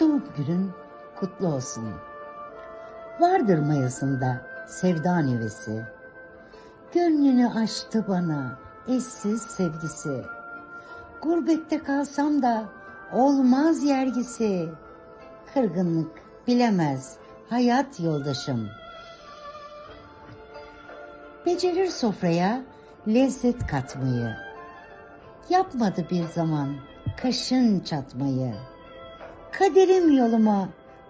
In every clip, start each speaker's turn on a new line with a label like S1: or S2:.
S1: Doğum günün kutlu olsun. Vardır mayasında sevda nüvesi. Gönlünü açtı bana eşsiz sevgisi. Gurbette kalsam da olmaz yergisi. Kırgınlık bilemez hayat yoldaşım. Becerir sofraya lezzet katmayı. Yapmadı bir zaman kaşın çatmayı. Kaderim yoluma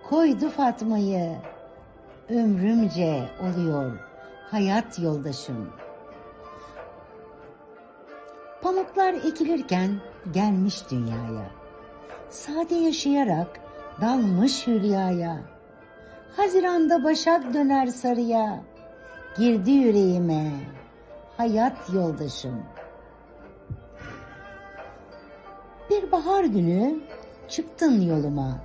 S1: koydu Fatma'yı. Ömrümce oluyor hayat yoldaşım. Pamuklar ekilirken gelmiş dünyaya. Sade yaşayarak dalmış hülyaya. Haziranda başak döner sarıya. Girdi yüreğime hayat yoldaşım. Bir bahar günü çıktın yoluma.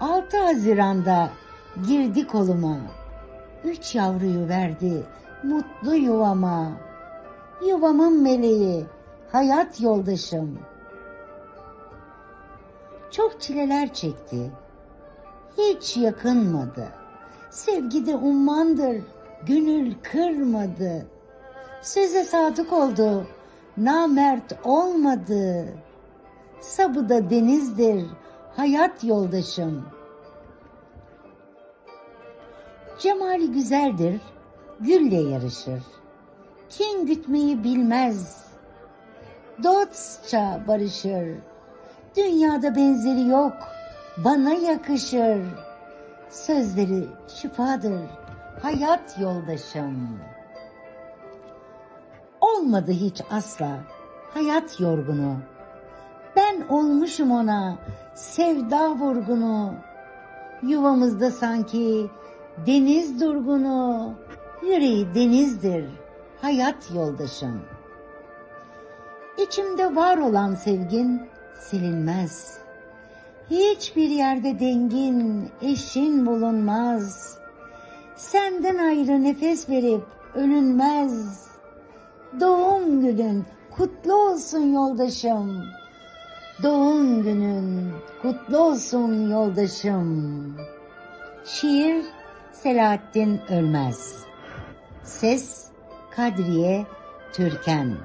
S1: 6 Haziran'da girdi koluma. Üç yavruyu verdi mutlu yuvama. Yuvamın meleği, hayat yoldaşım. Çok çileler çekti. Hiç yakınmadı. Sevgide ummandır, gönül kırmadı. Söze sadık oldu, namert olmadı. Sabıda denizdir, hayat yoldaşım. Cemali güzeldir, gülle yarışır. Kin gütmeyi bilmez, dostça barışır. Dünyada benzeri yok, bana yakışır. Sözleri şifadır, hayat yoldaşım. Olmadı hiç asla, hayat yorgunu. Ben olmuşum ona sevda vurgunu. Yuvamızda sanki deniz durgunu. Yüreği denizdir hayat yoldaşım. İçimde var olan sevgin silinmez. Hiçbir yerde dengin, eşin bulunmaz. Senden ayrı nefes verip ölünmez. Doğum günün kutlu olsun yoldaşım. Doğum günün kutlu olsun yoldaşım. Şiir Selahattin Ölmez. Ses Kadriye Türken.